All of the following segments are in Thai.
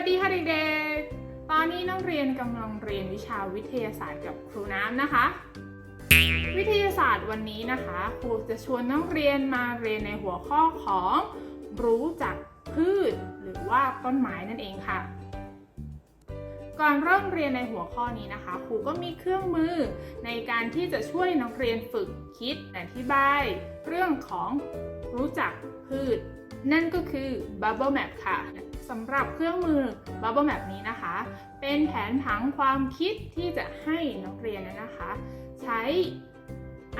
วัสดีค่ะเด็กๆ ตอนนี้น้องเรียนกำลังเรียนวิชาวิทยาศาสตร์กับครูน้ำนะคะ วิทยาศาสตร์วันนี้นะคะ ครูจะชวนน้องเรียนมาเรียนในหัวข้อของรู้จักพืช หรือว่าต้นไม้นั่นเองค่ะ ก่อนเริ่มเรียนในหัวข้อนี้นะคะครูก็มีเครื่องมือในการที่จะช่วยนักเรียนฝึกคิดอธิบาย เรื่องของรู้จักพืช นั่นก็คือ Bubble Map ค่ะสำหรับเครื่องมือ Bubble Map นี้นะคะ เป็นแผนผังความคิดที่จะให้นักเรียนนะคะ ใช้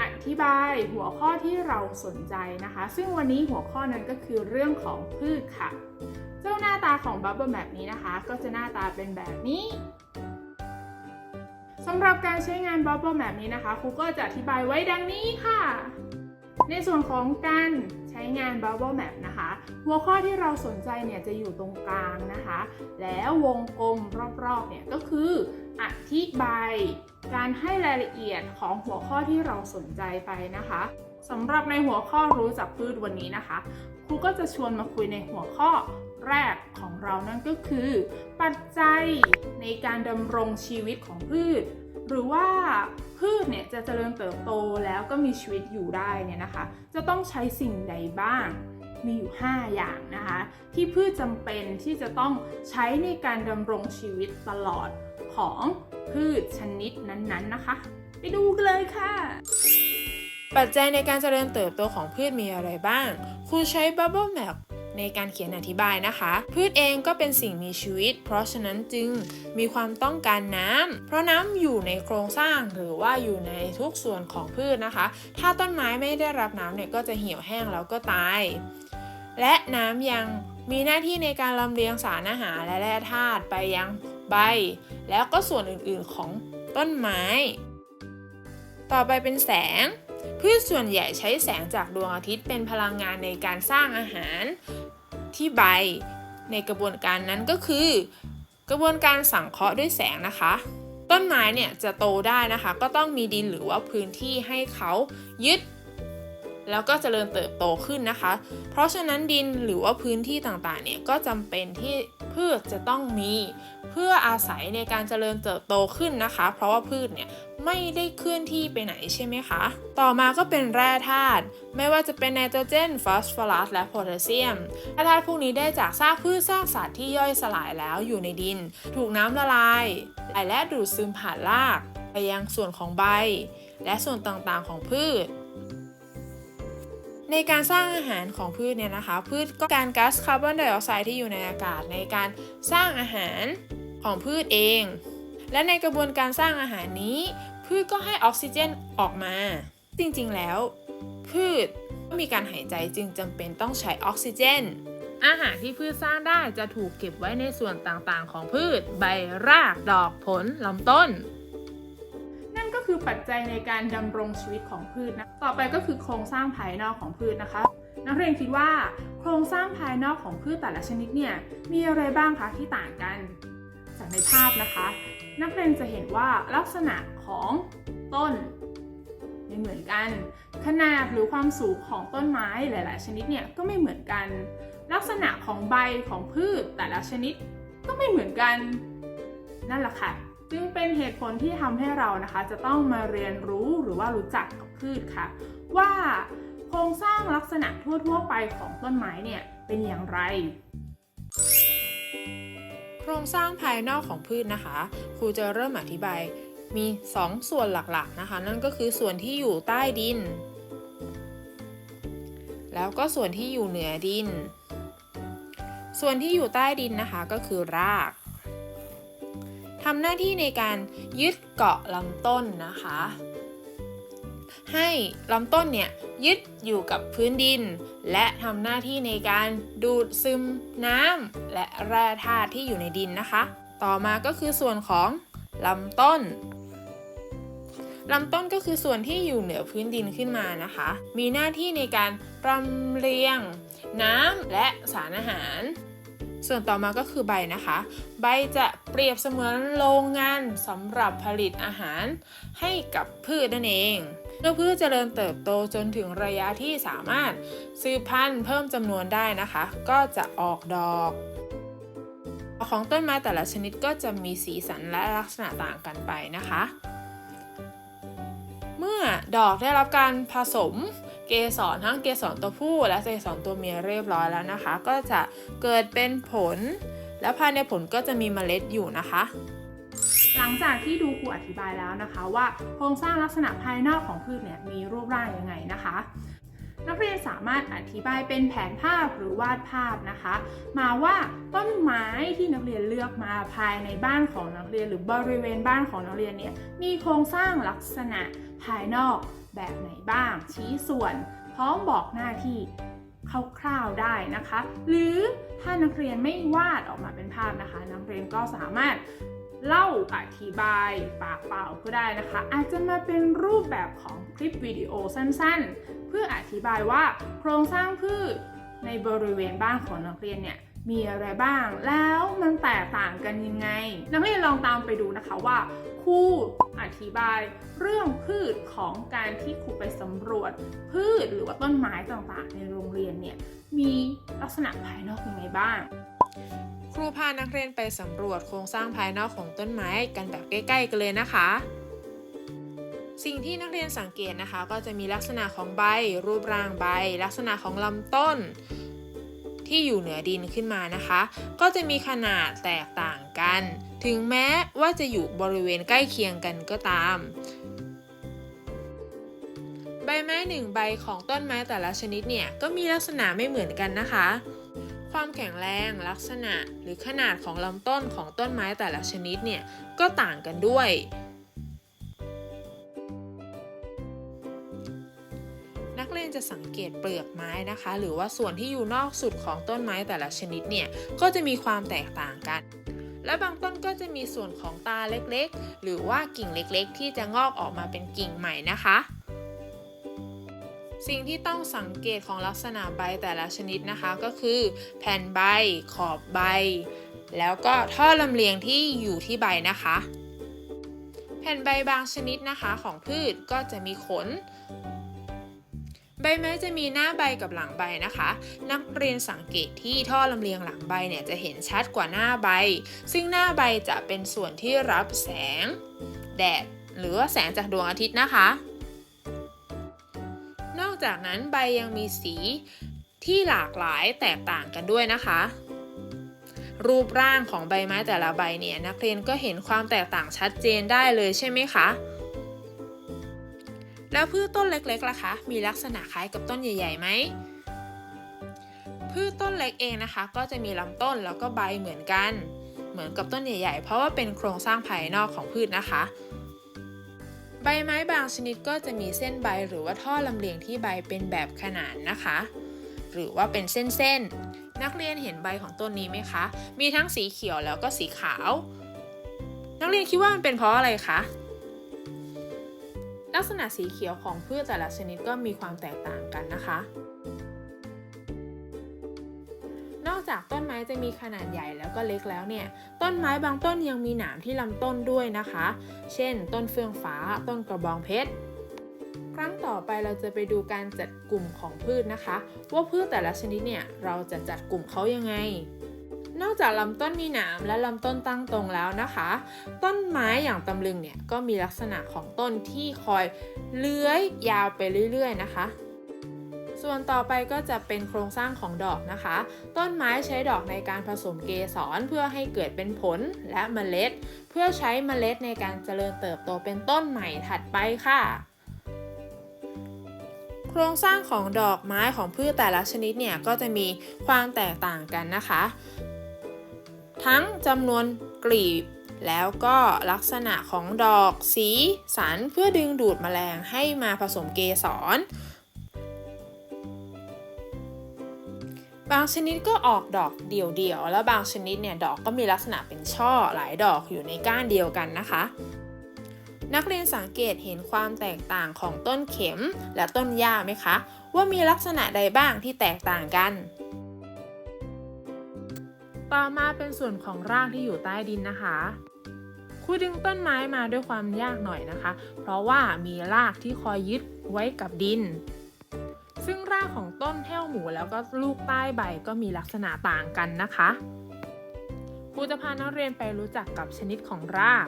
อธิบายหัวข้อที่เราสนใจนะคะ ซึ่งวันนี้หัวข้อนั้นก็คือเรื่องของพืชค่ะ เจ้าหน้าตาของ Bubble Map นี้นะคะ ก็จะหน้าตาเป็นแบบนี้สำหรับการใช้งาน Bubble Map นี้นะคะครูก็จะอธิบายไว้ดังนี้ค่ะ ในส่วนของการใช้งาน Bubble Map นะคะ หัวข้อที่เราสนใจเนี่ยจะอยู่ตรงกลางนะคะ แล้ววงกลมรอบๆเนี่ยก็คืออธิบายการให้รายละเอียดของหัวข้อที่เราสนใจไปนะคะสำหรับในหัวข้อรู้จักพืชวันนี้นะคะ ครูก็จะชวนมาคุยในหัวข้อ แรกของเรานั่นก็คือ ปัจจัยในการดำรงชีวิตของพืช หรือว่าพืชเนี่ยจะเจริญเติบโตแล้วก็มีชีวิตอยู่ได้เนี่ยนะคะ จะต้องใช้สิ่งใดบ้างมีอยู่ 5 อย่างนะคะ ที่พืชจำเป็นที่จะต้องใช้ในการดำรงชีวิตตลอดของพืชชนิดนั้นๆนะคะ ไปดูกันเลยค่ะ ปัจจัยในการเจริญเติบโตของพืชมีอะไรบ้างครูใช้ Bubble Map ในการเขียนอธิบายนะคะ พืชเองก็เป็นสิ่งมีชีวิต เพราะฉะนั้นจึงมีความต้องการน้ำเพราะน้ำอยู่ในโครงสร้างหรือว่าอยู่ในทุกส่วนของพืชนะคะ ถ้าต้นไม้ไม่ได้รับน้ำเนี่ยก็จะเหี่ยวแห้งแล้วก็ตาย และน้ำยังมีหน้าที่ในการลำเลียงสารอาหารและแร่ธาตุไปยังใบ แล้วก็ส่วนอื่นๆของต้นไม้ ต่อไปเป็นแสง พืชส่วนใหญ่ใช้แสงจากดวงอาทิตย์เป็นพลังงานในการสร้างอาหาร ที่ใบ ในกระบวนการนั้นก็คือ กระบวนการสังเคราะห์ด้วยแสงนะคะ ต้นไม้เนี่ยจะโตได้นะคะ ก็ต้องมีดินหรือว่าพื้นที่ให้เขายึด แล้วก็เจริญเติบโตขึ้นนะคะ เพราะฉะนั้นดินหรือว่าพื้นที่ต่างๆเนี่ยก็จำเป็นที่พืชจะต้องมีเพื่ออาศัยในการเจริญเติบโตขึ้นนะคะ เพราะว่าพืชเนี่ย ไม่ได้เคลื่อนที่ไปไหนใช่ไหมคะ ต่อมาก็เป็นแร่ธาตุไม่ว่าจะเป็นไนโตรเจน ฟอสฟอรัส และโพแทสเซียมแร่ธาตุพวกนี้ได้จากซากพืชซากสัตว์ที่ย่อยสลายแล้วอยู่ในดิน ถูกน้ำละลายและดูดซึมผ่านราก ไปยังส่วนของใบ และส่วนต่างๆของพืชในการสร้างอาหารของพืชเนี่ยนะคะ พืชก็การก๊าซคาร์บอนไดออกไซด์ที่อยู่ในอากาศในการสร้างอาหารของพืชเอง และในกระบวนการสร้างอาหารนี้ พืชก็ให้ออกซิเจนออกมา จริงๆแล้ว พืชก็มีการหายใจจึงจำเป็นต้องใช้ออกซิเจน อาหารที่พืชสร้างได้จะถูกเก็บไว้ในส่วนต่างๆ ของพืช ใบรากดอกผลลำต้น นั่นก็คือปัจจัยในการดำรงชีวิตของพืชนะ ต่อไปก็คือโครงสร้างภายนอกของพืชนะคะ นักเรียนคิดว่า โครงสร้างภายนอกของพืชแต่ละชนิดเนี่ยมีอะไรบ้างคะที่ต่างกัน จากในภาพนะคะ นักเรียนจะเห็นว่าลักษณะของต้นไม่เหมือนกัน ขนาดหรือความสูงของต้นไม้หลาย ๆ ชนิดเนี่ยก็ไม่เหมือนกัน ลักษณะของใบของพืชแต่ละชนิดก็ไม่เหมือนกัน นั่นแหละค่ะ จึงเป็นเหตุผลที่ทำให้เรานะคะ จะต้องมาเรียนรู้หรือว่ารู้จักกับพืชค่ะ ว่าโครงสร้างลักษณะทั่ว ๆ ไปของต้นไม้เนี่ยเป็นอย่างไร ครงสร้างภายนอกของพืชนะคะ ครูจะเริ่มอธิบายมี 2 ส่วนหลักๆนะคะ นั่นก็คือส่วนที่อยู่ใต้ดิน แล้วก็ส่วนที่อยู่เหนือดิน ส่วนที่อยู่ใต้ดินนะคะก็คือรากทำหน้าที่ในการยึดเกาะลำต้นนะคะ ให้ลำต้นเนี่ย ยึดอยู่กับพื้นดิน และทำหน้าที่ในการดูดซึมน้ำและแร่ธาตุที่อยู่ในดินนะคะ ต่อมาก็คือส่วนของลำต้นลำต้นก็คือส่วนที่อยู่เหนือพื้นดินขึ้นมานะคะ มีหน้าที่ในการรำเลียง น้ำและสารอาหาร ส่วนต่อมาก็คือใบนะคะ ใบจะเปรียบเสมือนโรงงานสำหรับผลิตอาหารให้กับพืชนั่นเอง เมื่อพืชเจริญเติบโตจนถึงระยะที่สามารถสืบพันธุ์เพิ่มจำนวนได้นะคะ ก็จะออกดอกของต้นไม้แต่ละชนิดก็จะมีสีสันและลักษณะต่างกันไปนะคะ เมื่อดอกได้รับการผสมเกสรทั้งเกสรตัวผู้และเกสรตัวเมียเรียบร้อยแล้วนะคะ ก็จะเกิดเป็นผล แล้วภายในผลก็จะมีเมล็ดอยู่นะคะ หลังจากที่ดูครูอธิบายแล้วนะคะ ว่าโครงสร้างลักษณะภายนอกของพืชเนี่ยมีรูปร่างยังไงนะคะ นักเรียนสามารถอธิบายเป็นแผนภาพหรือวาดภาพนะคะ มาว่าต้นไม้ที่นักเรียนเลือกมาภายในบ้านของนักเรียน หรือบริเวณบ้านของนักเรียนเนี่ยมีโครงสร้างลักษณะภายนอกแบบไหนบ้าง ชี้ส่วน พร้อมบอกหน้าที่คร่าวๆได้นะคะ หรือถ้านักเรียนไม่วาดออกมาเป็นภาพนะคะ นักเรียนก็สามารถ เล่าอธิบายปากเปล่าก็ได้นะคะ อาจจะมาเป็นรูปแบบของคลิปวิดีโอสั้นๆ เพื่ออธิบายว่าโครงสร้างพืชในบริเวณบ้านของนักเรียนเนี่ยมีอะไรบ้าง แล้วมันแตกต่างกันยังไง นักเรียนลองตามไปดูนะคะว่าครูอธิบายเรื่องพืชของการที่ครูไปสำรวจ พืชหรือว่าต้นไม้ต่างๆ ในโรงเรียนเนี่ยมีลักษณะภายนอกยังไงบ้าง รูพานักเรียนไปสำรวจโครงสร้างภายนอกของต้นไม้กันแบบใกล้ ๆ กันเลยนะคะ สิ่งที่นักเรียนสังเกตนะคะ ก็จะมีลักษณะของใบ รูปร่างใบ ลักษณะของลำต้น ที่อยู่เหนือดินขึ้นมานะคะ ก็จะมีขนาดแตกต่างกัน ถึงแม้ว่าจะอยู่บริเวณใกล้เคียงกันก็ตามใบไม้หนึ่งใบของต้นไม้แต่ละชนิดเนี่ยก็มีลักษณะไม่เหมือนกันนะคะ ความแข็งแรงลักษณะ หรือขนาดของลำต้นของต้นไม้แต่ละชนิดเนี่ยก็ต่างกันด้วย นักเรียนจะสังเกตเปลือกไม้นะคะ หรือว่าส่วนที่อยู่นอกสุดของต้นไม้แต่ละชนิดเนี่ยก็จะมีความแตกต่างกัน และบางต้นก็จะมีส่วนของตาเล็กๆ หรือว่ากิ่งเล็กๆ ที่จะงอกออกมาเป็นกิ่งใหม่นะคะ สิ่งที่ต้องสังเกตของลักษณะใบแต่ละชนิดนะคะก็คือ แผ่นใบ ขอบใบ แล้วก็ท่อลำเลียงที่อยู่ที่ใบนะคะ แผ่นใบบางชนิดนะคะของพืชก็จะมีขน ใบไม้จะมีหน้าใบกับหลังใบนะคะ นักเรียนสังเกตที่ท่อลำเลียงหลังใบเนี่ยจะเห็นชัดกว่าหน้าใบ ซึ่งหน้าใบจะเป็นส่วนที่รับแสง แดด หรือว่าแสงจากดวงอาทิตย์นะคะ นอกจากนั้นใบยังมีสีที่หลากหลายแตกต่างกันด้วยนะคะ รูปร่างของใบไม้แต่ละใบเนี่ยนักเรียนก็เห็นความแตกต่างชัดเจนได้เลยใช่ไหมคะแล้วพืชต้นเล็กๆล่ะคะ มีลักษณะคล้ายกับต้นใหญ่ๆไหมพืชต้นเล็กเองนะคะ ก็จะมีลำต้นแล้วก็ใบเหมือนกัน เหมือนกับต้นใหญ่ๆ เพราะว่าเป็นโครงสร้างภายนอกของพืชนะคะ ใบไม้บางชนิดก็จะมีเส้นใบหรือว่าท่อลำเลียงที่ใบเป็นแบบขนานนะคะ หรือว่าเป็นเส้นๆ นักเรียนเห็นใบของต้นนี้ไหมคะ มีทั้งสีเขียวแล้วก็สีขาว นักเรียนคิดว่ามันเป็นเพราะอะไรคะ ลักษณะสีเขียวของพืชแต่ละชนิดก็มีความแตกต่างกันนะคะ จากต้นไม้จะมีขนาดใหญ่แล้วก็เล็กแล้วเนี่ย ต้นไม้บางต้นยังมีหนามที่ลำต้นด้วยนะคะ เช่น ต้นเฟืองฟ้า ต้นกระบองเพชร ครั้งต่อไปเราจะไปดูการจัดกลุ่มของพืชนะคะ ว่าพืชแต่ละชนิดเนี่ยเราจะจัดกลุ่มเขายังไงนอกจากลำต้นมีหนามและลำต้นตั้งตรงแล้วนะคะ ต้นไม้อย่างตำลึงเนี่ยก็มีลักษณะของต้นที่คอยเลื้อยยาวไปเรื่อย ๆ นะคะ ส่วนต่อไปก็จะเป็นโครงสร้างของดอกนะคะ ต้นไม้ใช้ดอกในการผสมเกสรเพื่อให้เกิดเป็นผลและเมล็ด เพื่อใช้เมล็ดในการเจริญเติบโตเป็นต้นใหม่ถัดไปค่ะโครงสร้างของดอกไม้ของพืชแต่ละชนิดเนี่ยก็จะมีความแตกต่างกันนะคะ ทั้งจำนวนกลีบ แล้วก็ลักษณะของดอกสีสันเพื่อดึงดูดแมลงให้มาผสมเกสร บางชนิดก็ออกดอกเดี่ยวๆ แล้วบางชนิดเนี่ยดอกก็มีลักษณะเป็นช่อหลายดอกอยู่ในก้านเดียวกันนะคะ นักเรียนสังเกตเห็นความแตกต่างของต้นเข็มและต้นหญ้าไหมคะ ว่ามีลักษณะใดบ้างที่แตกต่างกัน ต่อมาเป็นส่วนของรากที่อยู่ใต้ดินนะคะครูดึงต้นไม้มาด้วยความยากหน่อยนะคะ เพราะว่ามีรากที่คอยยึดไว้กับดิน ซึ่งรากของต้นแห้วหมูแล้วก็ลูกใต้ใบก็มีลักษณะต่างกันนะคะครูจะพานักเรียนไปรู้จักกับชนิดของราก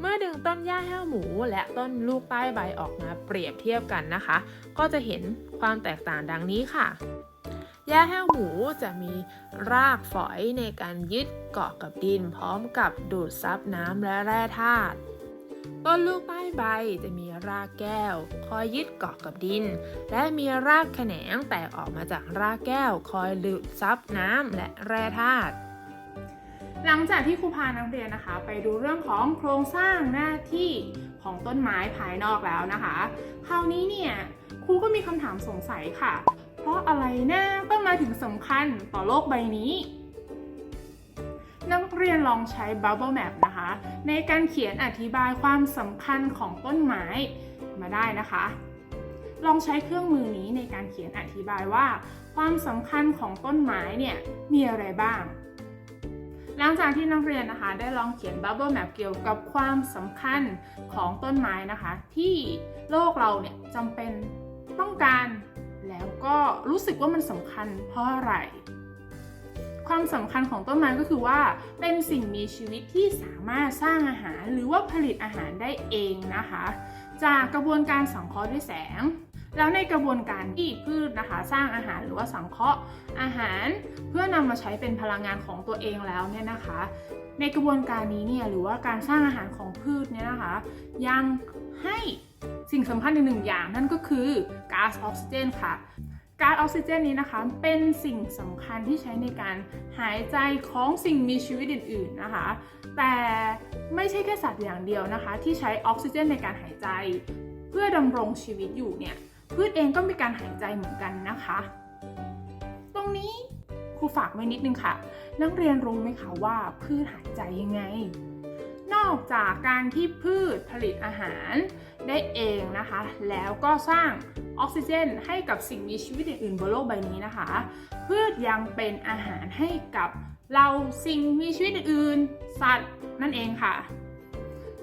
เมื่อดึงต้นหญ้าแห้วหมู และต้นลูกใต้ใบออกมาเปรียบเทียบกันนะคะ ก็จะเห็นความแตกต่างดังนี้ค่ะหญ้าแห้วหมูจะมีรากฝอยในการยึดเกาะกับดิน พร้อมกับดูดซับน้ำและแร่ธาตุ ต้นลูกใต้ใบจะมีรากแก้ว คอยยึดเกาะกับดิน และมีรากแขนงแตกออกมาจากรากแก้ว คอยดูดซับน้ำและแร่ธาตุหลังจากที่ครูพานักเรียนนะคะ ไปดูเรื่องของโครงสร้างหน้าที่ของต้นไม้ภายนอกแล้วนะคะ คราวนี้เนี่ยครูก็มีคำถามสงสัยค่ะ เพราะอะไรนะต้นไม้ถึงสำคัญต่อโลกใบนี้ นักเรียนลองใช้ Bubble Map นะคะ ในการเขียนอธิบายความสำคัญของต้นไม้มาได้นะคะ ลองใช้เครื่องมือนี้ในการเขียนอธิบายว่า ความสำคัญของต้นไม้เนี่ยมีอะไรบ้าง หลังจากที่นักเรียนนะคะได้ลองเขียน Bubble Map เกี่ยวกับความสำคัญของต้นไม้นะคะ ที่โลกเราเนี่ยจำเป็นต้องการ แล้วก็รู้สึกว่ามันสำคัญเพราะอะไร ความสำคัญของต้นไม้ก็คือว่า เป็นสิ่งมีชีวิตที่สามารถสร้างอาหารหรือว่าผลิตอาหารได้เองนะคะ จากกระบวนการสังเคราะห์ด้วยแสง แล้วในกระบวนการที่พืชนะคะ สร้างอาหารหรือว่าสังเคราะห์อาหาร เพื่อนำมาใช้เป็นพลังงานของตัวเองแล้วเนี่ยนะคะ ในกระบวนการนี้เนี่ยหรือว่าการสร้างอาหารของพืชเนี่ยนะคะ ยังให้สิ่งสำคัญอีกหนึ่งอย่างนั่นก็คือก๊าซออกซิเจนค่ะ ก๊าซออกซิเจนนี้นะคะเป็นสิ่งสำคัญที่ใช้ในการหายใจของสิ่งมีชีวิตอื่น ๆนะคะ แต่ไม่ใช่แค่สัตว์อย่างเดียวนะคะ ที่ใช้ออกซิเจนในการหายใจ เพื่อดำรงชีวิตอยู่เนี่ยพืชเองก็มีการหายใจเหมือนกันนะคะ ตรงนี้ครูฝากไว้นิดนึงค่ะ นักเรียนรู้ไหมคะว่าพืชหายใจยังไง นอกจากการที่พืชผลิตอาหาร ได้เองนะคะ แล้วก็สร้างออกซิเจนให้กับสิ่งมีชีวิตอื่นๆบนโลกใบนี้นะคะ พืชยังเป็นอาหารให้กับเราสิ่งมีชีวิตอื่นๆสัตว์นั่นเองค่ะ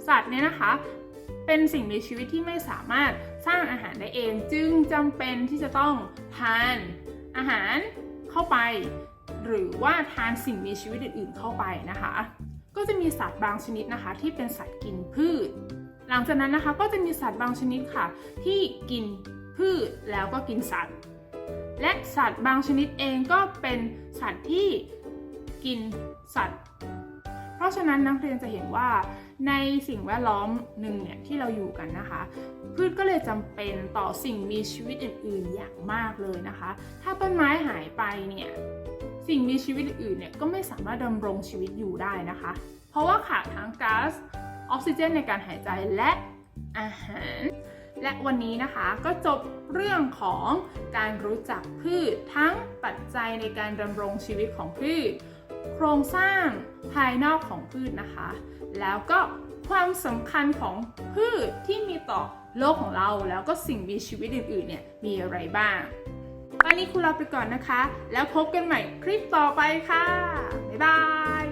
สัตว์เนี่ยนะคะเป็นสิ่งมีชีวิตที่ไม่สามารถสร้างอาหารได้เอง จึงจำเป็นที่จะต้องทานอาหารเข้าไป หรือว่าทานสิ่งมีชีวิตอื่นๆเข้าไปนะคะ ก็จะมีสัตว์บางชนิดนะคะ ที่เป็นสัตว์กินพืช หลังจากนั้นนะคะก็จะมีสัตว์บางชนิดค่ะ ที่กินพืชแล้วก็กินสัตว์ และสัตว์บางชนิดเองก็เป็นสัตว์ที่กินสัตว์ เพราะฉะนั้นนักเรียนจะเห็นว่าในสิ่งแวดล้อมหนึ่งเนี่ยที่เราอยู่กันนะคะ พืชก็เลยจำเป็นต่อสิ่งมีชีวิตอื่น ๆ อย่างมากเลยนะคะ ถ้าต้นไม้หายไปเนี่ยสิ่งมีชีวิตอื่นเนี่ยก็ไม่สามารถดำรงชีวิตอยู่ได้นะคะ เพราะว่าขาดทั้งก๊าซ ออกซิเจนในการหายใจและอาหาร และวันนี้นะคะก็จบเรื่องของการรู้จักพืชทั้งปัจจัยในการดำรงชีวิตของพืช โครงสร้างภายนอกของพืชนะคะ แล้วก็ความสำคัญของพืชที่มีต่อโลกของเราแล้วก็สิ่งมีชีวิตอื่นๆเนี่ยมีอะไรบ้างวันนี้ครูลาไปก่อนนะคะ แล้วพบกันใหม่คลิปต่อไปค่ะ บ๊ายบาย